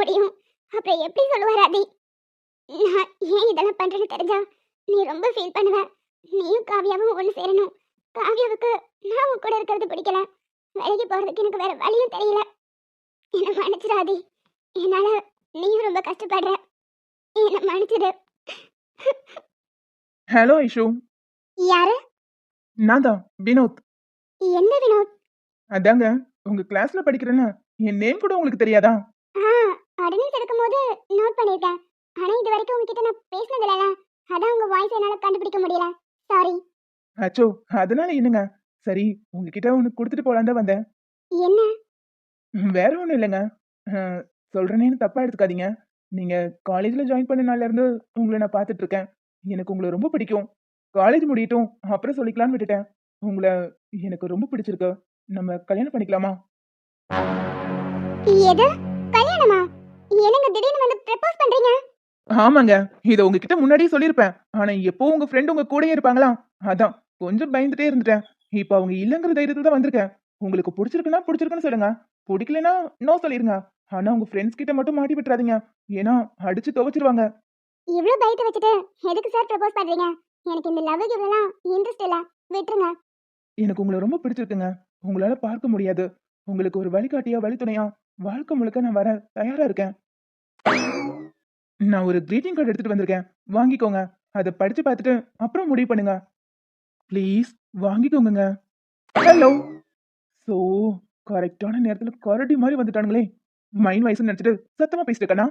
முடியும். அப்புறம் எப்படி சொல்லுவார் ஆதி நான் ஏன் இதெல்லாம் பண்றேன்னு தெரிஞ்சா நீ ரொம்ப ஃபீல் பண்ணுவ. நீயும் காவியாவும் ஒன்று சேரணும். காவியாவுக்கு நான் உன் கூட இருக்கிறது பிடிக்கல. வேலைக்கு போறதுக்கு எனக்கு வேற வழியும் தெரியல. என்ன மன்னிச்சிடாதி. என்னால நீயும் ரொம்ப கஷ்டப்படுற. என்ன மன்னிச்சிடு. ஹலோ ஐஷு. யாரு? நான் தான் வினோத். எந்த வினோத்? அதாங்க உங்க கிளாஸ்ல படிக்கிறேன்னு என் நேம் கூட உங்களுக்கு தெரியாதா? அடனன்ஸ் எடுக்கும்போது நோட் பண்ணிருக்கேன் ஆனா இது வரைக்கும் உங்ககிட்ட நான் பேசினது இல்லல அதான் உங்க வாய்ஸ் என்னால கண்டுபிடிக்க முடியல. சாரி அச்சோ அதனால என்னங்க? சரி உங்ககிட்ட ஒன்று கொடுத்துட்டு போலான் தான் வந்தேன். என்ன? வேற ஒன்றும் இல்லைங்க. அஹ், சொல்றேனேன்னு தப்பா எடுத்துக்காதீங்க. நீங்க காலேஜ்ல ஜாயின் பண்ண நாள்ல இருந்து உங்களை நான் பார்த்துட்டு இருக்கேன் எனக்கு உங்களை ரொம்ப பிடிக்கும். காலேஜ் முடியட்டும் அப்புறம் சொல்லிக்கலாம்னு விட்டுட்டேன். உங்களை எனக்கு ரொம்ப பிடிச்சிருக்கு. நம்ம கல்யாணம் பண்ணிக்கலாமா? எது? என்னங்க திடீர்னு வந்து ப்ரப்போஸ் பண்றீங்க? ஆமாங்க இதை உங்ககிட்ட முன்னாடியே சொல்லியிருப்பேன் ஆனா எப்போ உங்க ஃப்ரெண்ட் உங்க கூடயே இருப்பாங்களா? அதான் கொஞ்சம் பயந்துட்டே இருந்துட்டேன். இப்போ அவங்க இல்லைங்கிற தைரியத்துல தான் வந்திருக்கேன். உங்களுக்கு பிடிச்சிருக்குன்னா பிடிச்சிருக்குன்னு சொல்லுங்க. பிடிக்கலனா நோ சொல்லிருங்க. ஆனா உங்க ஃப்ரெண்ட்ஸ் கிட்ட மட்டும் மாட்டி விட்டுறாதீங்க. ஏன்னா அடிச்சு துவைச்சிருவாங்க. இவ்ளோ பயத்தை வச்சுட்டு எதுக்கு சார் ப்ரப்போஸ் பண்றீங்க? எனக்கு இந்த லவ் கிவ்லாம் இன்ட்ரெஸ்ட் இல்ல. விட்டுருங்க. எனக்கு உங்களை ரொம்ப பிடிச்சிருக்குங்க. உங்களால பார்க்க முடியாது. உங்களுக்கு ஒரு வழிகாட்டியா வழித்துணையா வாழ்க்கை முழுக்க நான் வர தயாரா இருக்கேன். நான் ஒரு greeting கார்டு எடுத்துட்டு வந்திருக்கேன். வாங்கிக்கோங்க. அதை படிச்சு பார்த்துட்டு அப்புறம் முடிவு பண்ணுங்க. ப்ளீஸ் வாங்கிக்கோங்க ஹலோ ஸோ கரெக்டான நேரத்துல கரடி மாதிரி வந்துட்டானுங்களே. மைண்ட் வயசு நினைச்சிட்டு சத்தமா பேசிட்டு கண்ணா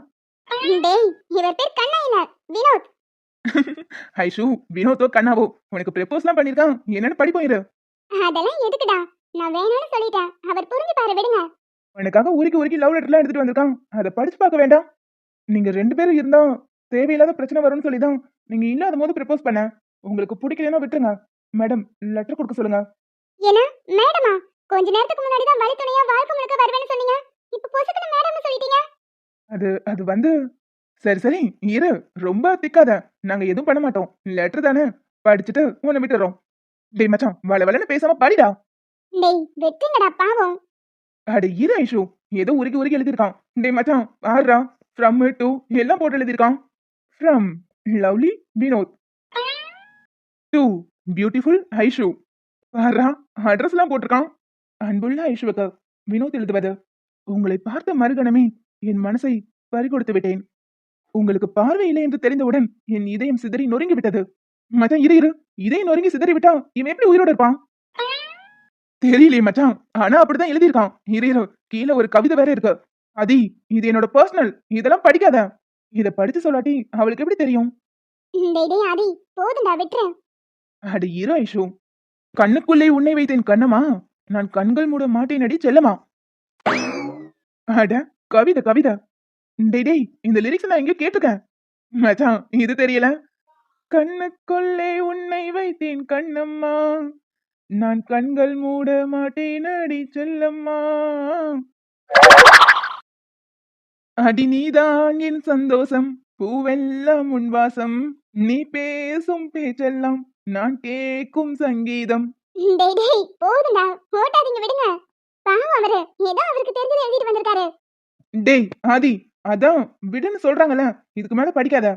ஐஷு வினோத்தோ கண்ணாவோ உனக்கு ப்ரப்போஸ்லாம் பண்ணிருக்கான் என்னன்னு படிப்போம் இரு. அதெல்லாம் எதுக்குடா? நான் வேணாம்னு சொல்லிட்டேன். அவர் புரிஞ்சு பாரு விடுங்க. உனக்காக உருக்கி உருக்கி லவ் லெட்டர்லாம் எடுத்துட்டு வந்திருக்கான். அதை படிச்சு பார்க்க வேண்டாம். நீங்க ரெண்டு பேரும் இருந்தா தேவையில்லாத பிரச்சனை வரும்னு சொல்லி தான் நீங்க இல்லாத போது ப்ரப்போஸ் பண்ண. உங்களுக்கு பிடிக்கலன்னா விட்டுருங்க. மேடம் லெட்டர் கொடுக்க சொல்லுங்க. என்ன? மேடமா கொஞ்ச நேரத்துக்கு முன்னாடி தான் வழி துணையா வாழ்க்கை முழுக்க வருவேன்னு சொன்னீங்க. இப்ப பொசுக்குன்னு மேடம்னு சொல்லிட்டீங்க. அது அது வந்து சரி சரி இரு. ரொம்ப திக்காத. நாங்க எதுவும் பண்ண மாட்டோம். லெட்டர் தானே? படிச்சுட்டு உன்னை விட்டுறோம். டேய் மச்சான் வள வளன்னு பேசாம படிடா. டேய் வெட்டுங்கடா பாவம். அட இரு ஐஷு. ஏதோ உருகி உருகி எழுதியிருக்கான். டேய் மச்சான் ஆறுடா ஃப்ரம் டு எல்லாம் போட்டு எழுதியிருக்கான். From lovely Vinod to beautiful Aishu ஆறா அட்ரஸ்லாம் போட்டிருக்கான். அன்புள்ள ஐஷுவுக்கு வினோத் எழுதுவது உங்களை பார்த்த மறுகணமே என் மனசை பறிகொடுத்து விட்டேன். உங்களுக்கு பார்வை இல்லை என்று தெரிந்தவுடன் என் இதயம் சிதறி நொறுங்கி விட்டது மச்சான் இரு இரு. இதயம் நொறுங்கி சிதறி விட்டா இவன் எப்படி உயிரோட இருப்பான்? தெரியலையே மச்சான். ஆனா அப்படிதான் எழுதியிருக்கான். இரு இரு. கீழே ஒரு கவிதை வேற இருக்கு. அதி இது என்னோட பர்சனல் இதெல்லாம் படிக்காத. இத படிச்சு சொல்லாட்டி அவளுக்கு எப்படி தெரியும்? டேய் ஆதி போதும்டா விட்டுரு அட இரு ஐஷு. கண்ணுக்குள்ளே உன்னை வைத்தேன் கண்ணமா நான் கண்கள் மூட மாட்டேனடி செல்லமா அட கவிதை கவிதை. டேய் டேய் இந்த லிரிக்ஸ் நான் எங்கேயோ கேட்டிருக்கேன். மச்சான் இது தெரியல. கண்ணுக்குள்ளே உன்னை வைத்தேன் கண்ணம்மா. நான் கண்கள் மூட மாட்டேனடி செல்லம்மா. அடி நீதான் என் சந்தோஷம் பூவெல்லாம் உன் வாசம் நீ பேசும் பேச்செல்லாம் நான் கேட்கும் சங்கீதம். டேய் டேய் போதும்டா ஓட்டாதீங்க விடுங்க. பாவம் அவரு ஏதோ அவருக்கு தெரிஞ்சதை எழுதிட்டு வந்திருக்காரு. டேய் ஆதி அதான் விடுன்னு சொல்றாங்கல்ல இதுக்கு மேல படிக்காத.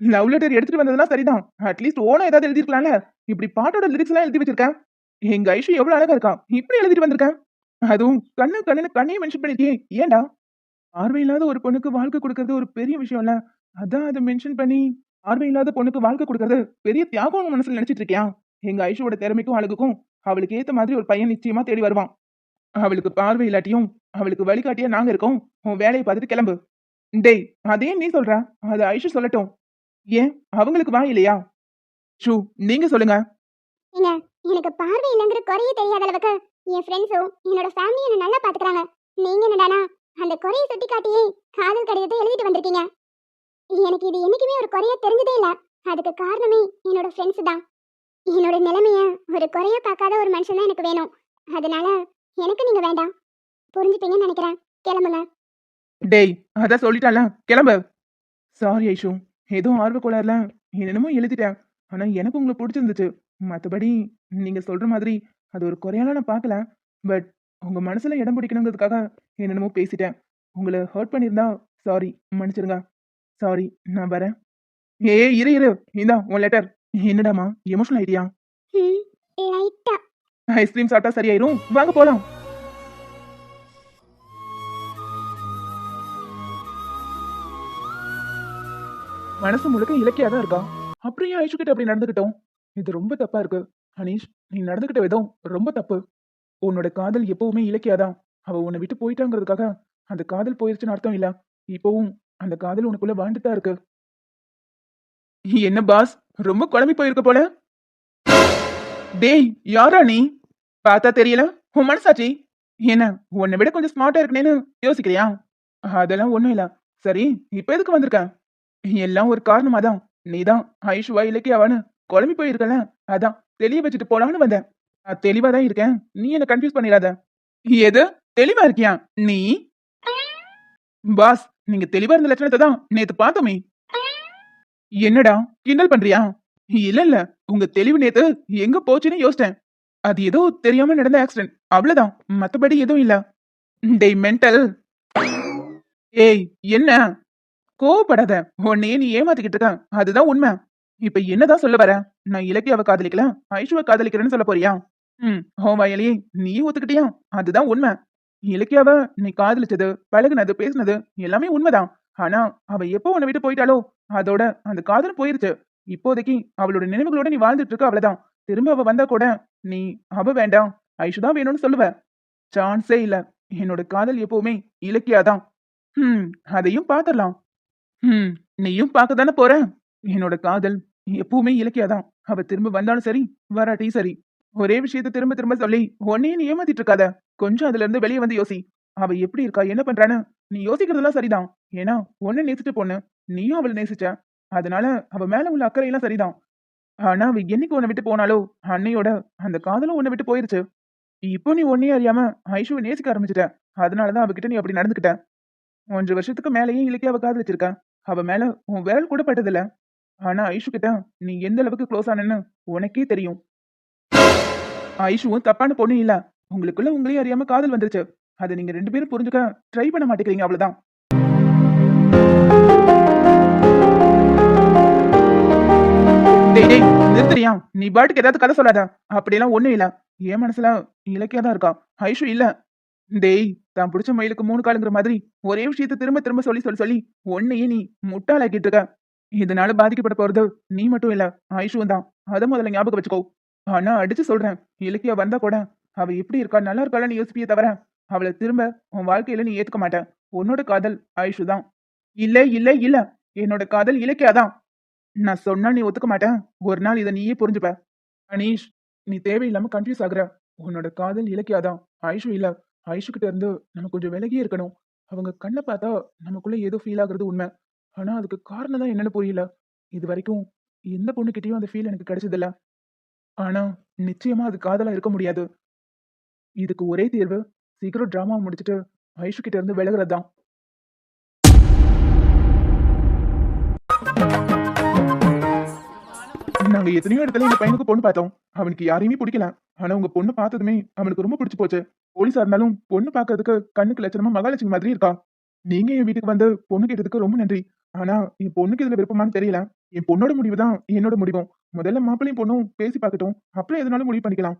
லவ் லெட்டர் எடுத்துட்டு வந்ததெல்லாம் சரிதான் அட்லீஸ்ட் ஓனா ஏதாவது எழுதிருக்கலாம்ல இப்படி பாட்டோட லிரிக்ஸ் எல்லாம் எழுதி வச்சிருக்கேன் எங்க ஐஷு எவ்வளவு அழகா இருக்கான் இப்படி எழுதிட்டு வந்திருக்கேன் அதுவும் கண்ணு கண்ணுன்னு கண்ணையும் மென்ஷன் பண்ணிட்டியே ஏன்டா? பார்வை இல்லாத ஒரு பொண்ணுக்கு வாழ்க்கை கொடுக்கறது ஒரு பெரிய விஷயம் இல்ல அதான் அதை மென்ஷன் பண்ணி பார்வை இல்லாத பொண்ணுக்கு வாழ்க்கை கொடுக்கறது பெரிய தியாகம் மனசுல நினைச்சிட்டு இருக்கியா? எங்க ஐஷுவோட திறமைக்கும் அழகுக்கும் அவளுக்கு ஏத்த மாதிரி ஒரு பையன் நிச்சயமா தேடி வருவான். அவளுக்கு பார்வை இல்லாட்டியும் அவளுக்கு வழிகாட்டியா நாங்க இருக்கோம். உன் வேலையை பார்த்துட்டு கிளம்பு. டேய் அதே நீ சொல்ற. அது ஐஷு சொல்லட்டும். ஏன்? அவங்களுக்கு வாய் இல்லையா? ஷூ நீங்க சொல்லுங்க. ஏங்க எனக்கு பார்வை இல்லைங்கிற குறைய தெரியாத அளவுக்கு என் ஃப்ரெண்ட்ஸும் என்னோட ஃபேமிலி என்ன நல்லா பாத்துக்கறாங்க. நீங்க என்னடானா அந்த குறையை சுட்டி காட்டியே காதல் கடிதத்தை எழுதிட்டு வந்திருக்கீங்க. எனக்கு இது என்னைக்குமே ஒரு குறையா தெரிஞ்சதே இல்ல. அதுக்கு காரணமே என்னோட ஃப்ரெண்ட்ஸ் தான். என்னோட நிலைமைய ஒரு குறையா பார்க்காத ஒரு மனுஷன் தான் எனக்கு வேணும். அதனால எனக்கு நீங்க வேண்டாம். புரிஞ்சுப்பீங்கன்னு நினைக்கிறேன். கிளம்புங்க. டேய் அதான் சொல்லிட்டால. கிளம்பு. சாரி ஐஷு. ஏதோ ஆர்வ கோளாறுல என்னென்னமோ எழுதிட்டேன். ஆனா எனக்கு உங்களை பிடிச்சிருந்துச்சு. மற்றபடி நீங்க சொல்ற மாதிரி அது ஒரு குறையால நான் பார்க்கல. பட் உங்க மனசுல இடம் பிடிக்கணுங்கிறதுக்காக என்னென்னமோ பேசிட்டேன். உங்களை ஹர்ட் பண்ணியிருந்தா சாரி மன்னிச்சிருங்க. சாரி நான் வரேன். ஏ இரு இரு. இந்தா உன் லெட்டர் என்னடாமா? எமோஷனல் லைட்டா ஐஸ்கிரீம் சாப்பிட்டா சரியாயிரும்? வாங்க போலாம். மனசு முழுக்க இலக்கியா தான் இருக்கா? அப்புறம் ஏன் ஐஷு கிட்ட அப்படி நடந்துக்கிட்டோம் இது ரொம்ப தப்பா இருக்கு. அனீஷ் நீ நடந்துக்கிட்ட விதம் ரொம்ப தப்பு. உன்னோட காதல் எப்பவுமே இலக்கியாதான் அவ உன்னை விட்டு போயிட்டாங்கிறதுக்காக அந்த காதல் போயிருச்சுன்னு அர்த்தம் இல்ல. இப்பவும் அந்த காதல் உனக்குள்ள வாழ்ந்துட்டு இருக்கு. என்ன பாஸ் ரொம்ப குழம்பி போயிருக்க போல. டேய் யாரா நீ? பார்த்தா தெரியல. உன் மனசாச்சி என்ன உன்னை விட கொஞ்சம் ஸ்மார்ட்டா இருக்கனேன்னு யோசிக்கிறியா? அதெல்லாம் ஒண்ணும் இல்ல. சரி இப்ப எதுக்கு வந்திருக்க? எல்லாம் ஒரு காரணமா தான் நீதான் ஐஷுவா இலக்கியாவான்னு குழம்பி போயிருக்கல. அதான் தெளிய வச்சுட்டு போலான்னு வந்தேன். நான் தெளிவா தான் இருக்கேன். நீ என்ன கன்ஃபியூஸ் பண்ணிடாத. எது? தெளிவா இருக்கியா? நீ? பாஸ் நீங்க தெளிவா இருந்த லட்சணத்தை தான் நேத்து பார்த்தோமே. என்னடா? கிண்டல் பண்றியா? இல்ல இல்ல. உங்க தெளிவு நேத்து எங்க போச்சுன்னு யோசிச்சேன். அது ஏதோ தெரியாம நடந்த ஆக்சிடென்ட் அவ்வளவுதான். மத்தபடி எதுவும் இல்ல. டேய் மென்டல் ஏய் என்ன? கோவப்படாத. உன்னையே நீ ஏமாத்திக்கிட்டு இருக்க. அதுதான் உண்மை. இப்ப என்னதான் சொல்ல வர? நான் இலக்கியாவை காதலிக்கல? ஐஷுவை காதலிக்கிறேன்னு சொல்ல போறியா? ம் ஹோ வயலி நீ ஒத்துக்கிட்டியா? அதுதான் உண்மை. இலக்கியாவ நீ காதலிச்சது பழகுனது பேசுனது எல்லாமே உண்மைதான். ஆனா அவ எப்போ உன்னை விட்டு போயிட்டாலோ அதோட அந்த காதல் போயிருச்சு. இப்போதைக்கு அவளோட நினைவுகளோட நீ வாழ்ந்துட்டு இருக்க அவ்வளவுதான். திரும்ப அவ வந்தா கூட நீ அவ வேண்டாம். ஐஷு தான் வேணும்னு சொல்லுவ. சான்ஸே இல்ல. என்னோட காதல் எப்பவுமே இலக்கியாதான். ஹம் அதையும் பாத்திரலாம் ஹம் நீயும் பார்க்க தானே போற? என்னோட காதல் எப்பவுமே இலக்கியாதான். அவ திரும்ப வந்தாலும் சரி வராட்டியும் சரி. ஒரே விஷயத்த திரும்ப திரும்ப சொல்லி உன்னையே நீ ஏமாத்திட்டு இருக்காத. கொஞ்சம் அதுல இருந்து வெளியே வந்து யோசி. அவ எப்படி இருக்கா? என்ன பண்றான்னு? நீ யோசிக்கிறதெல்லாம் சரிதான். ஏன்னா உன்னை நேசிட்டு பொண்ணு நீயும் அவளை நேசிச்ச. அதனால அவ மேல உள்ள அக்கறையெல்லாம் சரிதான். ஆனா அவ என்னைக்கு உன்னை விட்டு போனாலோ அன்னையோட அந்த காதலும் உன்னை விட்டு போயிருச்சு. இப்போ நீ ஒன்னே அறியாம ஐஷுவை நேசிக்க ஆரம்பிச்சிட்ட. அதனாலதான் அவகிட்ட நீ அப்படி நடந்துக்கிட்ட. ஒன்றரை வருஷத்துக்கு மேலேயே இலக்கிய அவ காதலிச்சிருக்க அவ மேல உன் விரல் கூட பட்டதில்ல. ஆனா ஐஷு கிட்ட நீ எந்த அளவுக்கு க்ளோஸ் ஆனன்னு உனக்கே தெரியும். ஐஷுவும் தப்பான பொண்ணு இல்ல. உங்களுக்குள்ள உங்களே அறியாம காதல் வந்துருச்சு. அதை நீங்க ரெண்டு பேரும் புரிஞ்சுக்க ட்ரை பண்ண மாட்டேங்கிறீங்க அவ்வளவுதான். டேய் டேய் நிறுத்துறியா? நீ பாட்டுக்கு ஏதாவது கதை சொல்லாத. அப்படியெல்லாம் ஒண்ணும் இல்ல. என் மனசுல இலக்கியா தான் இருக்கா. ஐஷு இல்ல. டேய் தான் பிடிச்ச மயிலுக்கு மூணு காலுங்கிற மாதிரி ஒரே விஷயத்த திரும்ப திரும்ப சொல்லி சொல்லி சொல்லி ஒன்னையே நீ முட்டாளாக்கிட்டு இருக்க. இதனால பாதிக்கப்பட போறது நீ மட்டும் இல்ல. ஐஷுவும் தான். அதை முதல்ல ஞாபகம் வச்சுக்கோ. ஆனா அடிச்சு சொல்றேன். இலக்கியா வந்தா கூட அவ எப்படி இருக்கா? நல்லா இருக்காளன்னு யோசிப்பியே தவிர அவளை திரும்ப உன் வாழ்க்கையில நீ ஏத்துக்க மாட்டேன். உன்னோட காதல் ஆயுஷு தான். இல்ல இல்ல இல்ல. என்னோட காதல் இலக்கியா தான். நான் சொன்னா நீ ஒத்துக்க மாட்டேன். ஒரு நாள் இதை நீயே புரிஞ்சுப்ப. அனீஷ் நீ தேவையில்லாம கன்ஃபியூஸ் ஆகுற. உன்னோட காதல் இலக்கியா தான். ஐஷு இல்ல. ஆயுஷு கிட்ட இருந்து நம்ம கொஞ்சம் விலகியே இருக்கணும். அவங்க கண்ணை பார்த்தா நமக்குள்ள ஏதோ ஃபீல் ஆகுறது உண்மை. ஆனா அதுக்கு காரணம் தான் என்னன்னு புரியல. இது வரைக்கும் எந்த பொண்ணுகிட்டயும் அந்த ஃபீல் எனக்கு கிடைச்சதில்ல. ஆனா நிச்சயமா அது காதலா இருக்க முடியாது. இதுக்கு ஒரே தீர்வு சீக்கிரம் டிராமா முடிச்சுட்டு ஐஷு கிட்ட இருந்து விலகுறது தான் நாங்க எத்தனையோ இடத்துல எங்க பையனுக்கு பொண்ணு பார்த்தோம். அவனுக்கு யாரையுமே பிடிக்கல. ஆனா உங்க பொண்ணு பார்த்ததுமே அவனுக்கு ரொம்ப பிடிச்சு போச்சு. போலீஸா இருந்தாலும் பொண்ணு பார்க்கறதுக்கு கண்ணுக்கு லட்சணமா மகாலட்சுமி மாதிரி இருக்கா? நீங்க என் வீட்டுக்கு வந்து பொண்ணு கேட்டதுக்கு ரொம்ப நன்றி. ஆனா என் பொண்ணுக்கு இதுல விருப்பமான்னு தெரியல. என் பொண்ணோட முடிவு தான் என்னோட முடிவும் முதல்ல மாப்பிள்ளையும் பொண்ணும் பேசி பார்க்கட்டும். அப்புறம் எதுனாலும் முடிவு பண்ணிக்கலாம்.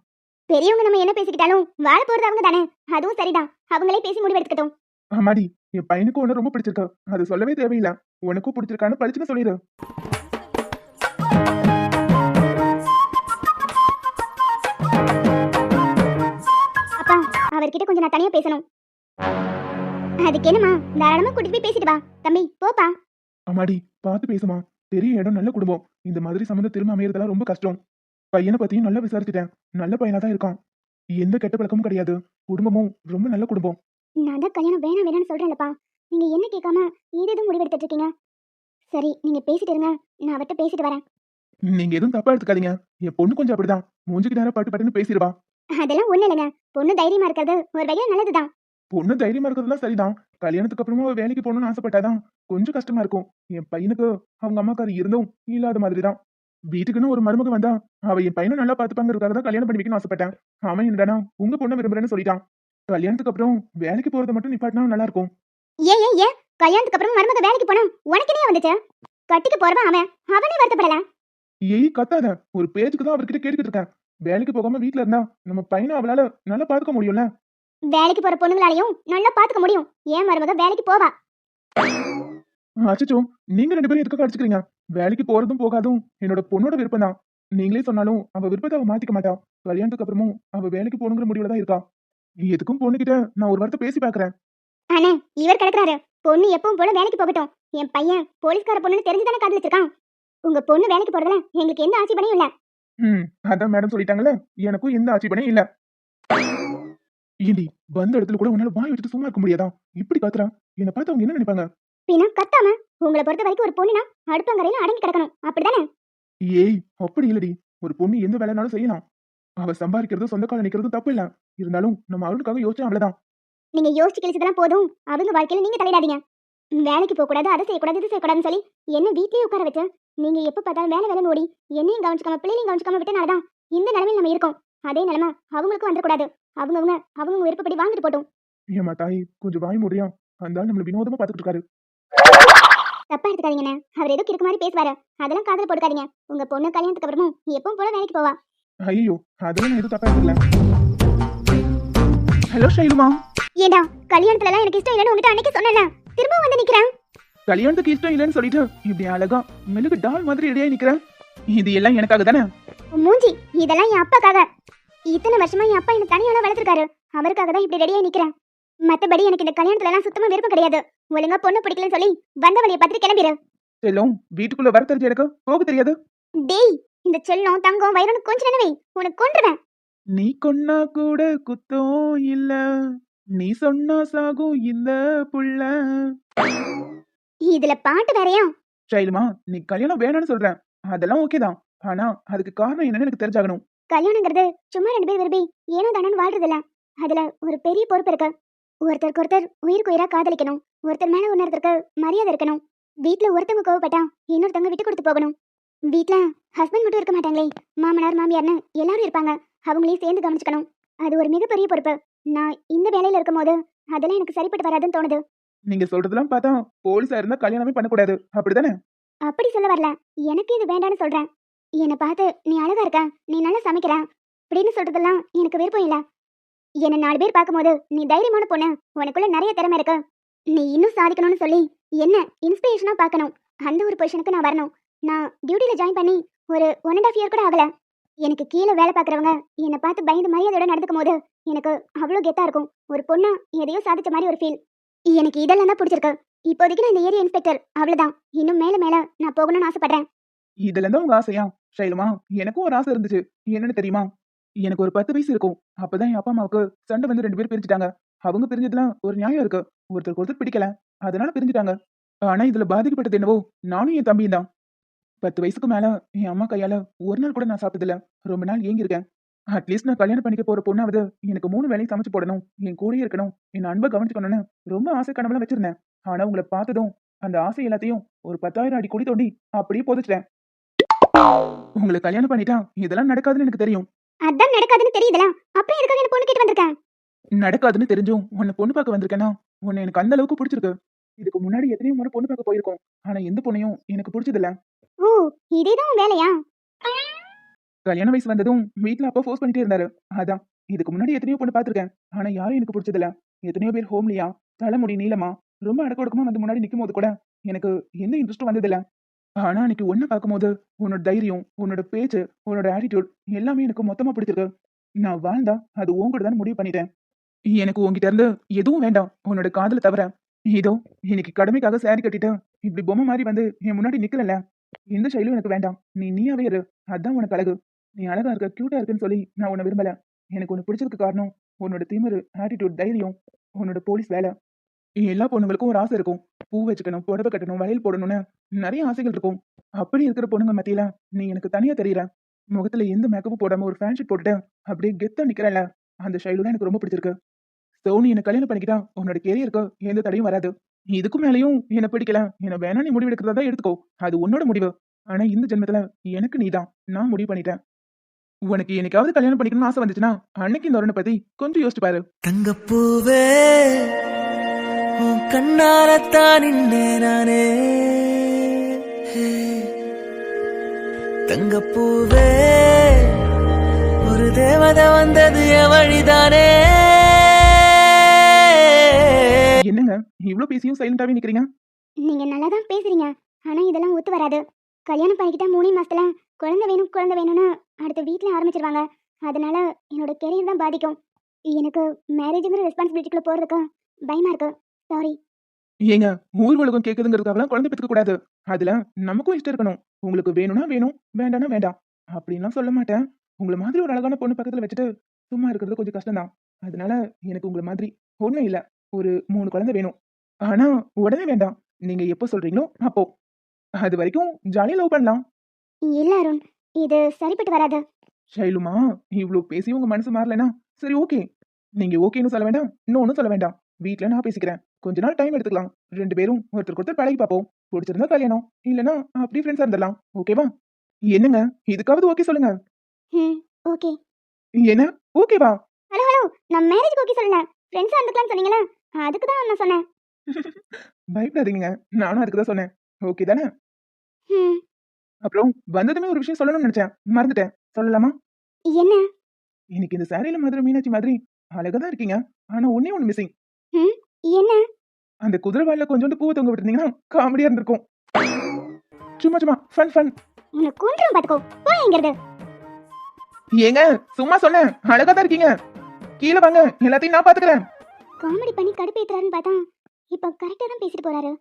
பெரியவங்க நம்ம என்ன பேசிக்கிட்டாலும் வாழ போறது அவங்க தானே. அதுவும் சரிதான். அவங்களே பேசி முடிவு எடுத்துக்கட்டும். ஆமாடி என் பையனுக்கு உன்ன ரொம்ப பிடிச்சிருக்கு. அது சொல்லவே தேவையில்ல. உனக்கும் பிடிச்சிருக்கான்னு பளிச்சுன்னு சொல்லிடு அப்பா அவர்கிட்ட கொஞ்சம் நான் தனியா பேசணும். அதுக்கு என்னம்மா? தாராளமா கூட்டிட்டு போய் பேசிட்டு வா. தம்பி போப்பா. அம்மாடி பார்த்து பேசுமா. பெரிய இடம் நல்ல குடும்பம். இந்த மாதிரி சம்மந்தம் திரும்ப அமையறதெல்லாம் ரொம்ப கஷ்டம். பையனை பத்தியும் நல்லா விசாரிச்சுட்டேன். நல்ல பையனா தான் இருக்கான். எந்த கெட்ட பழக்கமும் கிடையாது. குடும்பமும் ரொம்ப நல்ல குடும்பம். நான் தான் கல்யாணம் வேணாம் வேணாம்னு சொல்றேன்லப்பா. நீங்க என்ன கேட்காம ஏதேதும் முடிவு எடுத்துட்டு இருக்கீங்க சரி நீங்க பேசிட்டு இருங்க. நான் அவர்கிட்ட பேசிட்டு வரேன். நீங்க எதுவும் தப்பா எடுத்துக்காதீங்க. என் பொண்ணு கொஞ்சம் அப்படிதான். மூஞ்சுக்கு நேரம் பட்டு பட்டுன்னு பேசிடுவா. அதெல்லாம் ஒண்ணு இல்லைங்க. பொண்ணு தைரியமா இருக்கிறது ஒரு வகையில நல்லதுதான். பொண்ணு தைரியமா இருக்கிறதுலாம் சரிதான். கல்யாணத்துக்கு அப்புறமா வேலைக்கு போகணும்னு ஆசைப்பட்டாதான். கொஞ்சம் கஷ்டமா இருக்கும். என் பையனுக்கு அவங்க அம்மாக்கு அது இருந்தும் இல்லாத மாதிரிதான். வீட்டுக்குன்னு ஒரு மருமக வந்தா அவ என் பையனை நல்லா பாத்துப்பாங்கிறதுக்காக தான் கல்யாணம் பண்ணி வைக்கணும்னு ஆசைப்பட்டேன். அவன் என்னடா உங்க பொண்ணை விரும்புறேன்னு சொல்லிட்டான். கல்யாணத்துக்கு அப்புறம் வேலைக்கு போறதை மட்டும் நிப்பாட்டினா நல்லா இருக்கும். ஏன் ஏன் ஏன் கல்யாணத்துக்கு அப்புறம் மருமக வேலைக்கு போனா உனக்கு வந்துச்சு? கட்டிக்கு போறவன் அவன். அவனே வருத்தப்படல. ஏய் கத்தாத. ஒரு பேச்சுக்கு தான் அவர்கிட்ட கேட்டுக்கிட்டு இருக்கேன். வேலைக்கு போகாம வீட்ல இருந்தா நம்ம பையனை அவளால நல்லா பாத்துக்க முடியும்ல? வேலைக்கு போற பொண்ணுங்களாலையும் நல்லா பாத்துக்க முடியும். ஏன் மருமக வேலைக்கு போவா? அச்சோ நீங்க ரெண்டு பேரும் எதுக்கு அடிச்சுக்கிறீங்க? வேலைக்கு போறதும் போகாதும் என்னோட பொண்ணோட விருப்பம் தான். நீங்களே சொன்னாலும் அவ விருப்பத்தை அவ மாத்திக்க மாட்டா. கல்யாணத்துக்கு அப்புறமும் அவ வேலைக்கு போகணுங்கிற முடிவுல தான் இருக்கா. எதுக்கும் பொண்ணுகிட்ட நான் ஒரு வார்த்தை பேசி பாக்குறேன். அண்ணே இவர் கிடக்குறாரு. பொண்ணு எப்பவும் போல வேலைக்கு போகட்டும். என் பையன் போலீஸ்கார பொண்ணுன்னு தெரிஞ்சுதானே காதலிச்சிருக்கான் உங்க பொண்ணு வேலைக்கு போறதுல எங்களுக்கு எந்த ஆட்சேபனையும் இல்ல. ம் அதான் மேடம் சொல்லிட்டாங்கல்ல. எனக்கும் எந்த ஆட்சேபனையும் இல்ல. ஏண்டி வந்த இடத்துல கூட உன்னால வாய் வச்சுட்டு சும்மா இருக்க முடியாதா? இப்படி காத்துறா. என்னை பார்த்து அவங்க என்ன நினைப்பாங்க? பின்ன கத்தாம உங்களை பொறுத்த வரைக்கும் ஒரு பொண்ணுனா அடுப்பங்கரையில அடங்கி கிடக்கணும். அப்படிதானே? ஏய் அப்படி இல்லடி. ஒரு பொண்ணு எந்த வேலைனாலும் செய்யலாம். அவ சம்பாதிக்கிறதும் சொந்த கால நிக்கிறதும் தப்பு இல்ல. இருந்தாலும் நம்ம அவளுக்காக யோசிச்சா அவ்வளவுதான். நீங்க யோசிச்சு கிழிச்சதெல்லாம் போதும். அவங்க வாழ்க்கையில நீங்க தலையிடாதீங்க. வேலைக்கு போக கூடாது அதை செய்யக்கூடாது இது செய்யக்கூடாதுன்னு சொல்லி என்ன வீட்லயே உட்கார வச்சு? நீங்க எப்ப பார்த்தாலும் வேலை வேலை ஓடி என்னையும் கவனிச்சுக்காம பிள்ளையும் கவனிச்சுக்காம விட்டனாலதான் இந்த நிலைமையில் நம்ம இருக்கோம். அதே நிலைமை அவங்களுக்கும் வந்துடக்கூடாது. அவங்கவுங்க அவங்க விருப்பப்படி வாழ்ந்துட்டு போட்டும். ஏமா தாய் கொஞ்சம் வாய் முடியும் அந்த நம்மள வினோதமா பாத்துட்டு இருக்காரு தப்பா எடுத்துக்காதீங்கண்ணே அவர் ஏதோ கிறுக்கு மாதிரி பேசுவாரு. அதெல்லாம் காதல போட்டுக்காதீங்க. உங்க பொண்ணு கல்யாணத்துக்கு அப்புறமும் எப்பவும் போல வேலைக்கு போவா. ஐயோ அதெல்லாம் எதுவும் தப்பா எடுக்கல. ஹலோ ஷைலுமா. ஏண்டா கல்யாணத்துல எல்லாம் எனக்கு இஷ்டம் இல்லைன்னு உங்ககிட்ட அன்னைக்கு சொன்னேன்ல. திரும்ப வந்து நிக்கிறேன். கல்யாணத்துக்கு இஷ்டம் இல்லைன்னு சொல்லிட்டு இப்படி அழகா மெழுகு டால் மாதிரி ரெடியா நிக்கிறேன் இது எல்லாம் எனக்காக தானே? மூஞ்சி இதெல்லாம் என் அப்பாக்காக. இத்தனை வருஷமா என் அப்பா என்ன தனியால வளர்த்துருக்காரு. அவருக்காக தான் இப்படி ரெடியா நிக்கிறேன். மத்தபடி எனக்கு இந்த கல்யாணத்துல எல்லாம் சுத்தமா விருப்பம் கிடையாது. ஒழுங்கா பொண்ணு பிடிக்கலன்னு சொல்லி வந்த வழியை பார்த்துட்டு கிளம்பிடு செல்லும் வீட்டுக்குள்ள வர தெரிஞ்ச எனக்கு போக தெரியாது. டேய் இந்த செல்லம் தங்கம் வயிறுன்னு கொஞ்சம் நினைவை உனக்கு கொன்றுவேன். நீ கொன்னா கூட குத்தம் இல்ல. நீ சொன்னா சாகும் இந்த புள்ள. இதுல பாட்டு வேறயா? ஷைலுமா நீ கல்யாணம் வேணாம்னு சொல்றேன் அதெல்லாம் ஓகே தான். ஆனா அதுக்கு காரணம் என்னன்னு எனக்கு தெரிஞ்சாகணும். கல்யாணங்கிறது சும்மா ரெண்டு பேர் விரும்பி ஏனோ தானோன்னு வாழ்றது இல்ல அதுல ஒரு பெரிய பொறுப்பு இருக்கு. ஒருத்தருக்கு ஒருத்தர் உயிருக்கு உயிரா காதலிக்கணும். ஒருத்தர் மேல ஒன்னொருத்தருக்கு மரியாதை இருக்கணும். வீட்ல ஒருத்தவங்க கோவப்பட்டா இன்னொருத்தவங்க விட்டு கொடுத்து போகணும். வீட்ல ஹஸ்பண்ட் மட்டும் இருக்க மாட்டாங்களே. மாமனார் மாமியார்னு எல்லாரும் இருப்பாங்க. அவங்களையும் சேர்ந்து கவனிச்சுக்கணும். அது ஒரு மிகப்பெரிய பொறுப்பு. நான் இந்த வேலையில இருக்கும்போது அதெல்லாம் எனக்கு சரிப்பட்டு வராதுன்னு தோணுது. நீங்க சொல்றதெல்லாம் பார்த்தா போலீஸா இருந்தா கல்யாணமே பண்ணக்கூடாது. அப்படிதானே அப்படி சொல்ல வரல. எனக்கு இது வேண்டான்னு சொல்றேன். என்னை பார்த்து நீ அழகா இருக்க? நீ நல்லா சமைக்கிற? அப்படின்னு சொல்றதெல்லாம் எனக்கு விருப்பம் இல்ல. என்ன நாலு பேர் பார்க்கும்போது நீ தைரியமான பொண்ணு. உனக்குள்ள நிறைய திறமை இருக்கு. நீ இன்னும் சாதிக்கணும்னு சொல்லி என்ன இன்ஸ்பிரேஷனா பார்க்கணும். அந்த ஒரு பொசிஷனுக்கு நான் வரணும். நான் டியூட்டில ஜாயின் பண்ணி ஒரு ஒன் அண்ட் ஆஃப் இயர் கூட ஆகல. எனக்கு கீழே வேலை பார்க்குறவங்க என்னை பார்த்து பயந்து மரியாதையோட நடந்துக்கும் போது எனக்கு அவ்வளோ கெத்தா இருக்கும். ஒரு பொண்ணா எதையோ சாதிச்ச மாதிரி ஒரு ஃபீல் எனக்கு இதெல்லாம் தான் பிடிச்சிருக்கு. இப்போதைக்கு நான் இந்த ஏரியா இன்ஸ்பெக்டர் அவ்வளவுதான். இன்னும் மேலே மேல நான் போகணும்னு ஆசைப்படுறேன். இதுல தான் உங்க ஆசையா? ஷைலுமா எனக்கும் ஒரு ஆசை இருந்துச்சு. என்னன்னு தெரியுமா? எனக்கு ஒரு பத்து வயசு இருக்கும். அப்பதான் என் அப்பா அம்மாவுக்கு சண்டை வந்து ரெண்டு பேரும் பிரிஞ்சுட்டாங்க. அவங்க பிரிஞ்சதுலாம் ஒரு நியாயம் இருக்கு. ஒருத்தருக்கு ஒருத்தர் பிடிக்கல. அதனால பிரிஞ்சுட்டாங்க. ஆனா இதுல பாதிக்கப்பட்டது என்னவோ நானும் என் தம்பியும் தான். பத்து வயசுக்கு மேல என் அம்மா கையால ஒரு நாள் கூட நான் சாப்பிட்டதில்ல. ரொம்ப நாள் ஏங்கியிருக்கேன். அட்லீஸ்ட் நான் கல்யாணம் பண்ணிக்க போற பொண்ணாவது எனக்கு மூணு வேலையும் சமைச்சு போடணும். என் கூடயே இருக்கணும். என் அன்பை கவனிச்சுக்கணும்னு ரொம்ப ஆசை கனவுலாம் வச்சிருந்தேன். ஆனா உங்களை பார்த்ததும் அந்த ஆசை எல்லாத்தையும் ஒரு பத்தாயிரம் அடி குடி தோண்டி அப்படியே புதைச்சிட்டேன். உங்களை கல்யாணம் பண்ணிட்டா இதெல்லாம் நடக்காதுன்னு எனக்கு தெரியும். அதான் நடக்காதுன்னு தெரியுதுல. அப்புறம் எதுக்காக என்ன பொண்ணு கேட்டு வந்திருக்கேன் நடக்காதுன்னு தெரிஞ்சும் உன்னை பொண்ணு பார்க்க வந்திருக்கேனா உன்னை எனக்கு அந்த அளவுக்கு பிடிச்சிருக்கு. இதுக்கு முன்னாடி எத்தனையோ முறை பொண்ணு பார்க்க போயிருக்கோம். ஆனா எந்த பொண்ணையும் எனக்கு பிடிச்சதில்ல. ஓ இதேதான் வேலையா? கல்யாண வயசு வந்ததும் வீட்ல அப்பா ஃபோர்ஸ் பண்ணிட்டே இருந்தாரு. அதான் இதுக்கு முன்னாடி எத்தனையோ பொண்ணு பார்த்திருக்கேன். ஆனா யாரும் எனக்கு பிடிச்சதில்ல. எத்தனையோ பேர் ஹோம்லியா தலைமுடி நீளமா ரொம்ப அடக்கொடுக்கமா வந்து முன்னாடி நிக்கும் போது கூட எனக்கு எந்த இன்ட்ரெஸ்டும் வந்ததில்ல. ஆனா அன்னைக்கு ஒன்ன பார்க்கும்போது உன்னோட தைரியம் உன்னோட பேச்சு உன்னோட ஆட்டிடியூட் எல்லாமே எனக்கு மொத்தமா பிடிச்சிருக்கு. நான் வாழ்ந்தா அது உன் தான் முடிவு பண்ணிட்டேன். எனக்கு உங்ககிட்ட இருந்து எதுவும் வேண்டாம். உன்னோட காதல தவிர இதோ இன்னைக்கு கடமைக்காக சாரி கட்டிட்டு இப்படி பொம்மை மாதிரி வந்து என் முன்னாடி நிக்கலல்ல. எந்த செயலும் எனக்கு வேண்டாம். நீ நீயாவே இரு. அதான் உனக்கு அழகு. நீ அழகா இருக்க கியூட்டா இருக்குன்னு சொல்லி நான் உன்னை விரும்பல. எனக்கு உன்னை பிடிச்சதுக்கு காரணம் உன்னோட திமிரு ஆட்டிடியூட் தைரியம் உன்னோட போலீஸ் வேலை. எல்லா பொண்ணுங்களுக்கும் ஒரு ஆசை இருக்கும். பூ வச்சுக்கணும் புடவை கட்டணும் வளையல் போடணும்னு நிறைய ஆசைகள் இருக்கும். அப்படி இருக்கிற பொண்ணுங்க மத்தியில நீ எனக்கு தனியா தெரியற. முகத்துல எந்த மேக்கப்பும் போடாம ஒரு ஃபேன் ஷீட் போட்டுட்டு அப்படியே கெத்தா நிக்கிறல அந்த ஷைலு தான் எனக்கு ரொம்ப பிடிச்சிருக்கு. சோனி என்னை கல்யாணம் பண்ணிக்கிட்டா உன்னோட கேரியருக்கு எந்த தடையும் வராது. இதுக்கும் மேலேயும் என்னை பிடிக்கல. என்னை வேணா நீ முடிவு எடுக்கிறதா தான் எடுத்துக்கோ. அது உன்னோட முடிவு. ஆனா இந்த ஜென்மத்துல எனக்கு நீதான் நான் முடிவு பண்ணிட்டேன். உனக்கு என்னைக்காவது கல்யாணம் பண்ணிக்கணும்னு ஆசை வந்துச்சுன்னா அன்னைக்கு இந்த வரனை பத்தி கொஞ்சம் யோசிச்சு பாரு. தங்கப்பூவே கண்ணாலத்தான் நின்னே நானே. தங்கப்பூவே ஒரு தேவதை வந்தது வழிதானே. என்னங்க இவ்ளோ பேசியும் சைலண்டாவே நிக்கிறீங்க? நீங்க நல்லா தான் பேசுறீங்க ஆனா இதெல்லாம் ஒத்து வராது. கல்யாணம் பண்ணிக்கிட்டா மூணே மாசத்துல குழந்தை வேணும் குழந்தை வேணும்னு அடுத்த வீட்ல ஆரம்பிச்சிருவாங்க. அதனால என்னோட கெரியர் தான் பாதிக்கும். எனக்கு மேரேஜுங்கிற ரெஸ்பான்சிபிலிட்டிக்குள்ள போறதுக்கு பயமா இருக்கு. சாரி ஏங்க ஊர் உலகம் கேக்குதுங்கிறதுக்காகலாம் குழந்தை பெற்றுக்க கூடாது. அதுல நமக்கும் இஷ்டம் இருக்கணும். உங்களுக்கு வேணும்னா வேணும் வேண்டாம்னா வேண்டாம். அப்படின்லாம் சொல்ல மாட்டேன். உங்களை மாதிரி ஒரு அழகான பொண்ணு பக்கத்துல வச்சுட்டு சும்மா இருக்கிறது கொஞ்சம் கஷ்டம்தான். அதனால எனக்கு உங்களை மாதிரி ஒண்ணும் இல்ல. ஒரு மூணு குழந்தை வேணும். ஆனா உடனே வேண்டாம். நீங்க எப்போ சொல்றீங்களோ அப்போ. அது வரைக்கும் ஜாலியா லவ் பண்ணலாம். இல்ல அருண். இது சரிப்பட்டு வராது. ஷைலுமா இவ்ளோ பேசி உங்க மனசு மாறலனா சரி ஓகே நீங்க ஓகேன்னு சொல்ல வேண்டாம் இன்னொன்னு சொல்ல வேண்டாம். வீட்ல நான் பேசிக்கிறேன். கொஞ்ச நாள் டைம் எடுத்துக்கலாம். ரெண்டு பேரும் ஒருத்தருக்கு ஒருத்தர் பழகி பார்ப்போம். பிடிச்சிருந்தா கல்யாணம். இல்லனா அப்படி ஃப்ரெண்ட்ஸா இருந்துடலாம். ஓகேவா என்னங்க? இதுக்காவது ஓகே சொல்லுங்க. ம் ஓகே என்ன? ஓகேவா ஹலோ ஹலோ நான் மேரேஜ்க்கு ஓகே சொல்லல. ஃப்ரெண்ட்ஸா இருந்துக்கலாம்னு சொன்னீங்களா அதுக்கு தான் நான் சொன்னேன். பயப்படாதீங்க நானும் அதுக்கு தான் சொன்னேன். ஓகே தானே? ம் அப்புறம் வந்ததுமே ஒரு விஷயம் சொல்லணும்னு நினைச்சேன். மறந்துட்டேன். சொல்லலாமா? என்ன? இன்னைக்கு இந்த சாரியில மதுரை மீனாட்சி மாதிரி அழகா தான் இருக்கீங்க. ஆனா ஒன்னே ஒண்ணு மிஸ்ஸிங் என்ன? அந்த குதிரை வாயில கொஞ்சோண்டு பூவை தொங்க விட்டுருந்தீங்கன்னா காமெடியா இருந்திருக்கும். சும்மா சும்மா ஃபன் ஃபன் உன்னை கொன்றும் பாத்துக்கோ போய் எங்கிறது ஏங்க சும்மா சொன்னேன். அழகா தான் இருக்கீங்க. கீழே வாங்க. எல்லாத்தையும் நான் பாத்துக்கிறேன் காமெடி பண்ணி கடுப்பேத்துறாருன்னு பார்த்தா இப்போ கரெக்டா தான் பேசிட்டு போறாரு.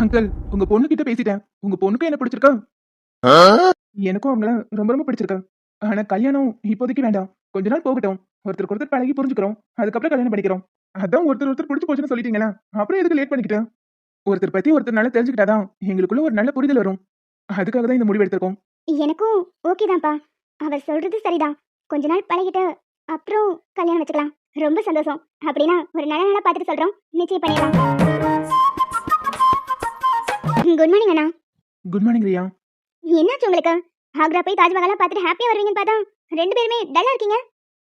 அங்கிள் உங்க பொண்ணு கிட்ட பேசிட்டேன். உங்க பொண்ணுக்கு என்ன பிடிச்சிருக்கா? எனக்கும் அவங்கள ரொம்ப ரொம்ப பிடிச்சிருக்கு. ஆனா கல்யாணம் இப்போதைக்கு வேண்டாம். கொஞ்ச நாள் போகட்டும். ஒருத்தருக்கு ஒருத்தர் பழகி புரிஞ்சுக்கிறோம். அதுக்கப்புறம் கல்யாணம் பண்ணிக்கிறோம். அதான் ஒருத்தர் ஒருத்தர் பிடிச்சு போச்சுன்னு சொல்லிட்டீங்களா? அப்புறம் எதுக்கு லேட் பண்ணிக்கிட்டு? ஒருத்தர் பத்தி ஒருத்தர் நல்லா தெரிஞ்சுக்கிட்டாதான் எங்களுக்குள்ள ஒரு நல்ல புரிதல் வரும். அதுக்காக தான் இந்த முடிவு எடுத்திருக்கோம். எனக்கும் ஓகே தான்ப்பா. அவர் சொல்றது சரிதான். கொஞ்ச நாள் பழகிட்டு அப்புறம் கல்யாணம் வச்சுக்கலாம். ரொம்ப சந்தோஷம். அப்படின்னா ஒரு நல்ல நாளா பார்த்துட்டு சொல்றோம். நிச்சயம் பண்ணிடலாம். குட் மார்னிங் அண்ணா. Good morning Riya. என்னாச்சு உங்களுக்கு? ஆக்ரா போய் தாஜ்மஹாலா பார்த்துட்டு ஹாப்பியா வருவீங்கன்னு பார்த்தா ரெண்டு பேருமே டல்லா இருக்கீங்க?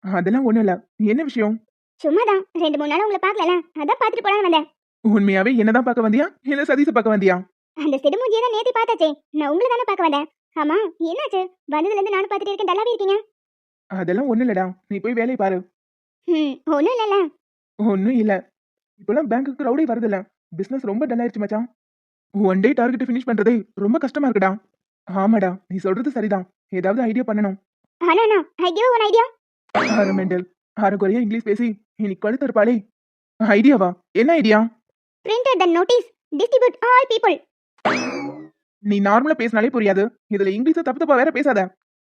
அதெல்லாம் ஒண்ணும் இல்ல. என்ன விஷயம்? சும்மா தான் ரெண்டு மூணு நாள் உங்களை பார்க்கல அதான் பார்த்துட்டு போலான்னு வந்தேன். உண்மையாவே என்னதான் பார்க்க வந்தியா? இல்ல சதீஷ பார்க்க வந்தியா? அந்த சிடுமூஞ்சியை தான் நேத்தி பார்த்தாச்சே. நான் உங்களை தானே பார்க்க வந்தேன். ஆமா என்னாச்சு? வந்ததுல இருந்து நானும் பார்த்துட்டு இருக்கேன். டல்லாவே இருக்கீங்க. அதெல்லாம் ஒண்ணும் இல்லடா. நீ போய் வேலையை பாரு. ம் ஒன்றும் இல்லைல்ல. ஒன்றும் இல்ல. இப்பெல்லாம் பேங்க்குக்கு ரவுடே வரதில்ல. பிசினஸ் ரொம்ப டல் ஆயிடுச்சு மச்சான். ஒன் டே டார்கெட் ஃபினிஷ் பண்றதே ரொம்ப கஷ்டமா இருக்குடா. ஆமாடா நீ சொல்றது சரிதான். ஏதாவது ஐடியா பண்ணணும். அண்ணா ஐ கிவ் ஒன் ஐடியா ஆறு மெண்டல் ஆறு குறையா இங்கிலீஷ் பேசி இன்னைக்கு கழுத்து இருப்பாளே ஐடியாவா என்ன idea printed the notice distribute all people நீ நார்மலா பேசினாலே புரியாது. இதுல இங்கிலீஷ தப்பு தப்பா வேற பேசாத.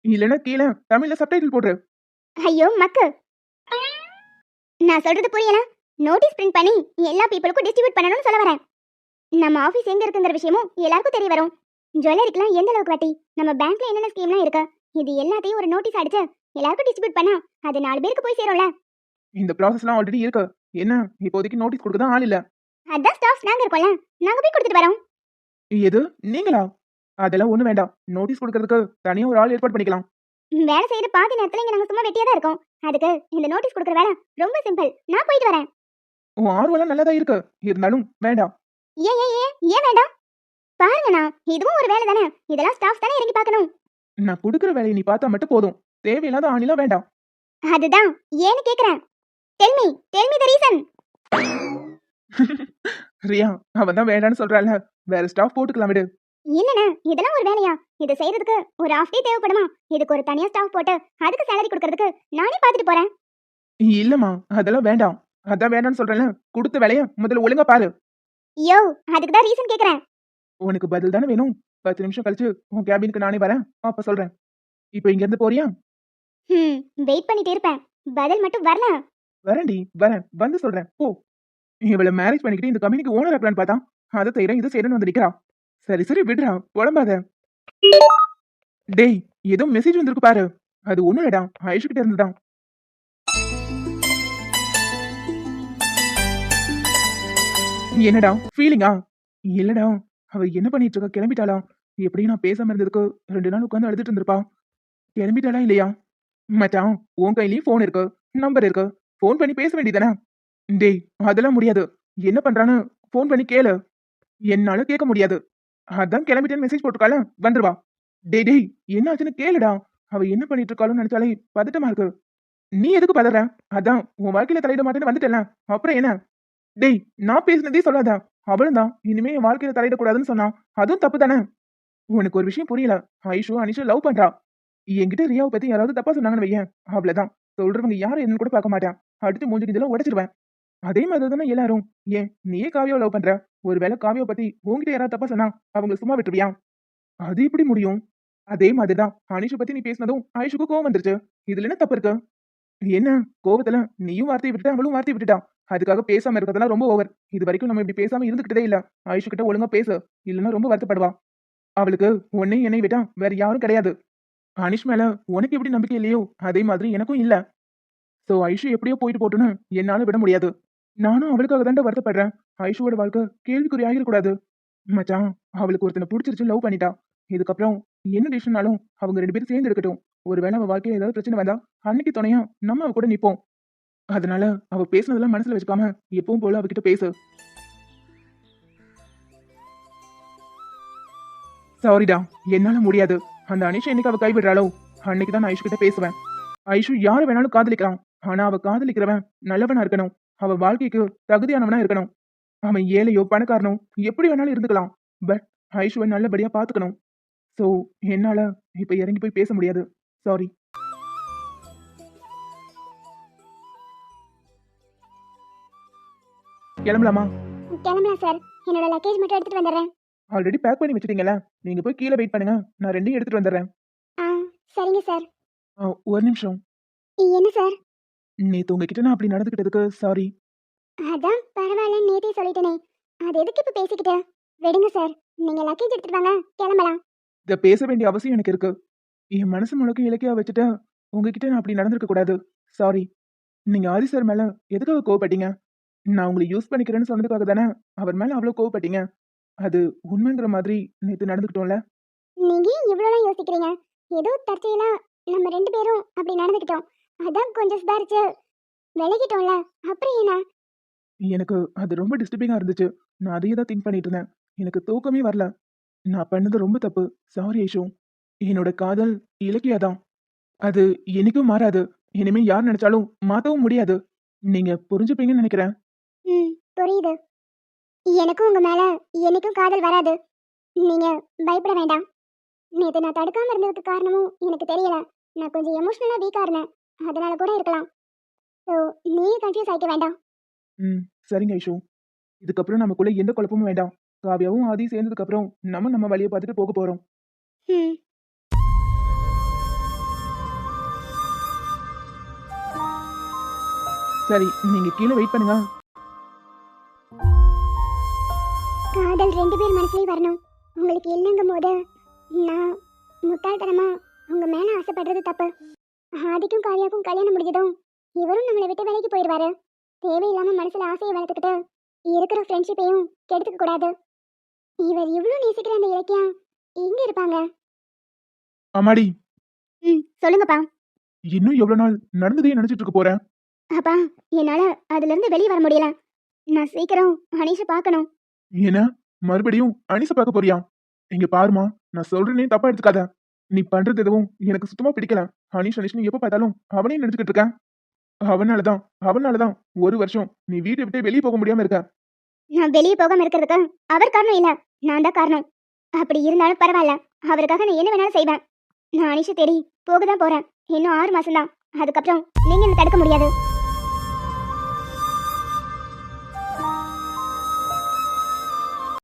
இல்லைன்னா கீழே தமிழ்ல சப்டைட்டில் போடுற ஐயோ மக்கு. நான் சொல்றது புரியல. நோட்டீஸ் பிரிண்ட் பண்ணி எல்லா பீப்புளுக்கும் டிஸ்ட்ரிபியூட் பண்ணணும்னு சொல்ல வரேன். நம்ம ஆபீஸ் எங்க இருக்குங்கிற விஷயமும் எல்லாருக்கும் தெரிய வரும். ஜுவல்லரிக்கெல்லாம் எந்த அளவுக்கு வட்டி? நம்ம பேங்க்ல என்னென்ன ஸ்கீம்லாம் இருக்கு? இது எல்லாத்தையும் ஒரு நோட்டீஸ் அடிச்சு எல்லாருக்கும் டிஸ்ட்ரிபியூட் பண்ணா அது நாலு பேருக்கு போய் சேரும்ல. இந்த ப்ராசஸ்லாம் ஆல்ரெடி இருக்கு. என்ன? இப்போதைக்கு நோட்டீஸ் கொடுக்க தான் ஆள் இல்ல. அதான் ஸ்டாஃப்ஸ் நாங்க இருக்கோம்ல. நாங்க போய் கொடுத்துட்டு வரோம். எது? நீங்களா? அதெல்லாம் ஒண்ணு வேண்டாம். நோட்டீஸ் கொடுக்கறதுக்கு தனியா ஒரு ஆள் ஏற்பாடு பண்ணிக்கலாம். வேலை செய்யற பாதி நேரத்துல இங்க நாங்க சும்மா வெட்டியா தான் இருக்கோம். அதுக்கு இந்த நோட்டீஸ் கொடுக்குற வேலை ரொம்ப சிம்பிள் நான் போயிட்டு வரேன். உன் ஆர்வம்லாம் நல்லதா இருக்கு. இருந்தாலும் வேண்டாம். ஏன் ஏன் ஏன்? ஏன் வேண்டாம்? பாருங்கண்ணா இதுவும் ஒரு வேலை தானே இதெல்லாம் ஸ்டாஃப் தானே இறங்கி பார்க்கணும். நான் கொடுக்குற வேலையை நீ பார்த்தா மட்டும் போதும். தேவையில்லாத ஆணிலாம் வேண்டாம். அதுதான். ஏன்னு கேக்குறேன். Tell me tell me the reason Riya அவன் தான் வேண்டான்னு சொல்றாள் வேற ஸ்டாஃப் போட்டுக்கலாம் விடு. இல்லண்ணா இதெல்லாம் ஒரு வேலையா? இதை செய்யறதுக்கு ஒரு ஹாஃப் டே தேவைப்படுமா? இதுக்கு ஒரு தனியா ஸ்டாஃப் போட்டு அதுக்கு சேலரி கொடுக்கறதுக்கு நானே பார்த்துட்டு போறேன். இல்லம்மா அதெல்லாம் வேண்டாம். அதான் வேண்டாம்னு சொல்றேன்ல. கொடுத்த வேலைய முதல்ல ஒழுங்கா பாரு. யோ அதுக்கு தான் ரீசன் கேக்குறேன். உனக்கு பதில் தானே வேணும்? பத்து நிமிஷம் கழிச்சு உன் கேபினுக்கு நானே வரேன். அப்ப சொல்றேன். இப்போ இங்க இருந்து போறியா? ம் வெயிட் பண்ணிட்டு இருப்பேன். பதில் மட்டும் வரல வரேன்டி வரேன். வந்து சொல்றேன். போ. இவளை மேரேஜ் பண்ணிக்கிட்டு இந்த கம்பெனிக்கு ஓனர் ஆக்கலான்னு பார்த்தா அதை செய்யறேன் இதை செய்யறேன்னு வந்து நிக்கிறா. சரி சரி விடுறா. புலம்பாத. டேய் ஏதோ மெசேஜ் வந்திருக்கு பாரு. அது ஒண்ணும் இல்லடா. ஐஷு கிட்ட இருந்துதான். என்னடா? ஃபீலிங்கா இல்லடா. அவ என்ன பண்ணிட்டு இருக்கா? கிளம்பிட்டாளா? எப்படி நான் பேசாம இருந்ததுக்கு ரெண்டு நாள் உட்காந்து அழுதுட்டு இருந்திருப்பா. கிளம்பிட்டாளா இல்லையா? மச்சான் உன் கையிலயும் ஃபோன் இருக்கு. நம்பர் இருக்கு. ஃபோன் பண்ணி பேச வேண்டியதானே டேய் அதெல்லாம் முடியாது. என்ன பண்றான்னு ஃபோன் பண்ணி கேளு. என்னால கேட்க முடியாது. அதான் கிளம்பிட்டேன்னு மெசேஜ் போட்டுருக்காள வந்துருவா. டேய் டேய் என்ன ஆச்சுன்னு கேளுடா. அவ என்ன பண்ணிட்டு இருக்காளோன்னு நினைச்சாலே பதட்டமா இருக்கு. நீ எதுக்கு பதற? அதான் உன் வாழ்க்கையில தலையிட மாட்டேன்னு வந்துட்டல அப்புறம் என்ன? டேய் நான் பேசினதே சொல்லாதான் அவளும் தான் இனிமே என் வாழ்க்கையில தலையிடக்கூடாதுன்னு சொன்னா அதுவும் தப்பு தானே உனக்கு ஒரு விஷயம் புரியல. ஐஷோ அனிஷோ லவ் பண்றா. என்கிட்ட ரியாவை பத்தி யாராவது தப்பா சொன்னாங்கன்னு வையேன். அவ்வளவுதான். சொல்றவங்க யாரும் என்னன்னு கூட பார்க்க மாட்டேன். அடுத்து மூஞ்சி இதெல்லாம் உடைச்சிருவேன். அதே மாதிரி தானே எல்லாரும். ஏன் நீயே காவியாவை லவ் பண்ற? ஒருவேளை காவியாவை பத்தி உன்கிட்ட யாராவது தப்பா சொன்னா அவங்க சும்மா விட்டுருவியா? அது எப்படி முடியும். அதே மாதிரிதான் அனிஷை பத்தி நீ பேசினதும் ஆயிஷுக்கு கோவம் வந்துருச்சு. இதுல என்ன தப்பு இருக்கு? என்ன? கோவத்துல நீயும் வார்த்தையை விட்டுட்ட அவளும் வார்த்தையை விட்டுட்டான் அதுக்காக பேசாம இருக்கிறதெல்லாம் ரொம்ப ஓவர் இது வரைக்கும் நம்ம இப்படி பேசாம இருந்துகிட்டதே இல்ல. ஆயிஷு கிட்ட ஒழுங்கா பேசு. இல்லைன்னா ரொம்ப வருத்தப்படுவா. அவளுக்கு உன்னை என்னை விட்டா வேற யாரும் கிடையாது. அனிஷ் மேல உனக்கு எப்படி நம்பிக்கை இல்லையோ அதே மாதிரி எனக்கும் இல்ல. சோ ஐஷு எப்படியோ போயிட்டு போட்டுன்னு என்னால விட முடியாது. நானும் அவளுக்காக தாண்டா வருத்தப்படுறேன். ஐஷுவோட வாழ்க்கை கேள்விக்குறி ஆகிடக்கூடாது. மச்சான் அவளுக்கு ஒருத்தனை பிடிச்சிருச்சு லவ் பண்ணிட்டா. இதுக்கப்புறம் என்ன டிசிஷனாலும் அவங்க ரெண்டு பேரும் சேர்ந்து எடுக்கட்டும். ஒருவேளை அவன் வாழ்க்கையில ஏதாவது பிரச்சனை வந்தா அன்னைக்கு துணையா நம்ம அவ கூட நிப்போம். அதனால அவ பேசுனதெல்லாம் மனசுல வச்சுக்காம எப்பவும் போல அவகிட்ட பேசு. சாரிடா என்னால முடியாது. அந்த அனிஷா இன்னைக்கு அவ கைவிடுறாளோ அன்னைக்கு தான் நான் ஐஷு கிட்ட பேசுவேன். ஐஷு யாரு வேணாலும் காதலிக்கலாம் ஆனா அவ காதலிக்கிறவன் நல்லவனா இருக்கணும். அவ வாழ்க்கைக்கு தகுதியானவனா இருக்கணும். அவன் ஏழையோ பணக்காரனோ எப்படி வேணாலும் இருந்துக்கலாம். பட் ஐஷுவை நல்லபடியா பாத்துக்கணும். ஸோ என்னால இப்ப இறங்கி போய் பேச முடியாது. சாரி கிளம்பலாமா? கிளம்பலாம் சார். என்னோட லக்கேஜ் மட்டும் எடுத்துட்டு வந்துடுறேன். ஆல்ரெடி பேக் பண்ணி வச்சிட்டீங்கல்ல? நீங்க போய் கீழே வெயிட் பண்ணுங்க. நான் ரெண்டையும் எடுத்துட்டு வந்துடுறேன். ஆ சரிங்க சார். ஒரு நிமிஷம். என்ன சார்? நேத்து உங்ககிட்ட நான் அப்படி நடந்துக்கிட்டதுக்கு சாரி அதான் பரவாயில்ல நேத்தே சொல்லிட்டேனே. அது எதுக்கு இப்ப பேசிக்கிட்டு? விடுங்க சார். நீங்க லக்கேஜ் எடுத்துட்டு வாங்க. கிளம்பலாம். இதை பேச வேண்டிய அவசியம் எனக்கு இருக்கு. என் மனசு முழுக்க இலக்கியா வச்சுட்டு உங்ககிட்ட நான் அப்படி நடந்திருக்க கூடாது. சாரி நீங்க ஆதி சார் மேல எதுக்காக கோவப்பட்டீங்க? நான் உங்களை யூஸ் பண்ணிக்கிறேன்னு சொன்னதுக்காக தானே அவர் மேல அவ்வளவு கோவப்பட்டீங்க? அது உண்மைங்கிற மாதிரி நேத்து நடந்துக்கிட்டோம்ல நீங்க ஏன் இவ்வளோலாம் யோசிக்கிறீங்க? ஏதோ தற்செயலா நம்ம ரெண்டு பேரும் அப்படி நடந்துக்கிட்டோம் அதான் கொஞ்சம் சுதாரிச்சு விலகிட்டோம்ல. அப்புறம் என்ன? எனக்கு அது ரொம்ப டிஸ்டர்பிங்கா இருந்துச்சு. நான் அதையே தான் திங்க் பண்ணிட்டு இருந்தேன். எனக்கு தூக்கமே வரல. நான் பண்ணது ரொம்ப தப்பு. சாரி ஐஷு. என்னோட காதல் இலக்கியா தான். அது என்னைக்கும் மாறாது. இனிமே யார் நினைச்சாலும் மாத்தவும் முடியாது. நீங்க புரிஞ்சுப்பீங்கன்னு நினைக்கிறேன். ம் புரியுது. எனக்கும் உங்க மேல என்னைக்கும் காதல் வராது. நீங்க பயப்பட வேண்டாம். நேத்து நான் தடுக்காம இருந்ததுக்கு காரணமும் எனக்கு தெரியல. நான் கொஞ்சம் எமோஷனலா வீக்கா இருந்தேன். அதனால கூட இருக்கலாம். ஸோ நீயும் கன்ஃபியூஸ் ஆயிக்க வேண்டாம். ம் சரிங்க ஐஷு. இதுக்கப்புறம் நமக்குள்ள எந்த குழப்பமும் வேண்டாம். காவியாவும் ஆதி சேர்ந்ததுக்கு அப்புறம் நம்ம நம்ம வழியை பார்த்துட்டு போக போறோம். ம். சரி நீங்க கீழே வெயிட் பண்ணுங்க. காதல் ரெண்டு பேர் மனசுலயும் வரணும். உங்களுக்கு இல்லைங்கும் போது நான் முட்டாள்தனமா உங்க மேல ஆசைப்படுறது தப்பு. ஆதிக்கும் காவியாக்கும் கல்யாணம் முடிஞ்சதும் இவரும் நம்மளை விட்டு விலைக்கு போயிடுவாரு. தேவையில்லாம மனசுல ஆசையை வளர்த்துக்கிட்டு இருக்கிற ஃப்ரெண்ட்ஷிப்பையும் கெடுத்துக்க கூடாது. இவர் இவ்வளவு நேசிக்கிற அந்த இலக்கியம் எங்க இருப்பாங்க? அம்மாடி ம் சொல்லுங்கப்பா. இன்னும் எவ்வளவு நாள் நடந்ததே நினைச்சிட்டு இருக்க போறேன். அப்பா என்னால அதுல இருந்து வெளியே வர முடியல. நான் சீக்கிரம் அனீஷை பார்க்கணும். என்ன? மறுபடியும் அனிச பார்க்க போறியா? இங்க பாருமா நான் சொல்றேனே தப்பா எடுத்துக்காத. நீ பண்றது எதுவும் எனக்கு சுத்தமா பிடிக்கல. அனிஷ் அனிஷ்னு எப்ப பார்த்தாலும் அவனே நினைச்சுக்கிட்டு இருக்க அவனாலதான் அவனாலதான் ஒரு வருஷம் நீ வீட்டை விட்டு வெளியே போக முடியாம இருக்க. நான் வெளியே போகாம இருக்கிறதுக்கு அவர் காரணம் இல்ல. நான் தான் காரணம். அப்படி இருந்தாலும் பரவாயில்ல. அவருக்காக நான் என்ன வேணாலும் செய்வேன். நான் அனிஷை தேடி போக தான் போறேன். இன்னும் ஆறு மாசம் தான் அதுக்கப்புறம் நீங்க என்ன தடுக்க முடியாது.